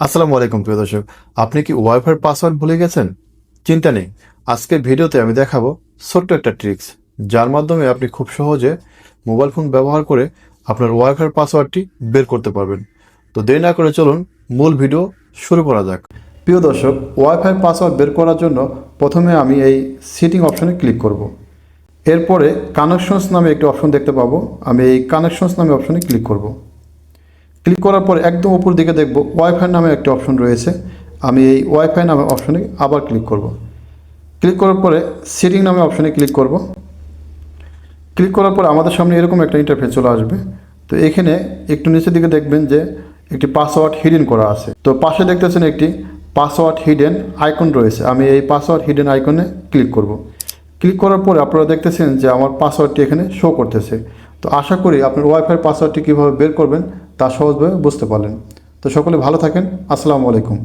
আসসালামু আলাইকুম, প্রিয় দর্শক। আপনি কি ওয়াইফাই পাসওয়ার্ড ভুলে গেছেন? চিন্তা নেই। আজকের ভিডিওতে আমি দেখাবো ছোট্ট একটা ট্রিক্স যার মাধ্যমে আপনি খুব সহজে মোবাইল ফোন ব্যবহার করে আপনার ওয়াইফাই পাসওয়ার্ডটি বের করতে পারবেন। তো দেরি না করে চলুন মূল ভিডিও শুরু করা যাক। প্রিয় দর্শক, ওয়াইফাই পাসওয়ার্ড বের করার জন্য প্রথমে আমি এই সিটিং অপশনে ক্লিক করব। এরপরে কানেকশনস নামে একটি অপশন দেখতে পাবো। আমি এই কানেকশনস নামে অপশনে ক্লিক করব। ক্লিক করার পর একদম উপর দিকে দেখব ওয়াইফাই নামে একটি অপশন রয়েছে। আমি এই ওয়াইফাই নামে অপশনে আবার ক্লিক করব। ক্লিক করার পরে সেটিং নামে অপশনে ক্লিক করব। ক্লিক করার পর আমাদের সামনে এরকম একটা ইন্টারফেস চলে আসবে। তো এখানে একটু নিচের দিকে দেখবেন যে একটি পাসওয়ার্ড হিডেন করা আছে। তো পাশে দেখতেছেন একটি পাসওয়ার্ড হিডেন আইকন রয়েছে। আমি এই পাসওয়ার্ড হিডেন আইকনে ক্লিক করব। ক্লিক করার পরে আপনারা দেখতেছেন যে আমার পাসওয়ার্ডটি এখানে শো করতেছে। তো আশা করি আপনার ওয়াইফাই পাসওয়ার্ডটি কীভাবে বের করবেন তা সহজভাবে বুঝতে পারলেন। তো সকলে ভালো থাকেন। আসসালামু আলাইকুম।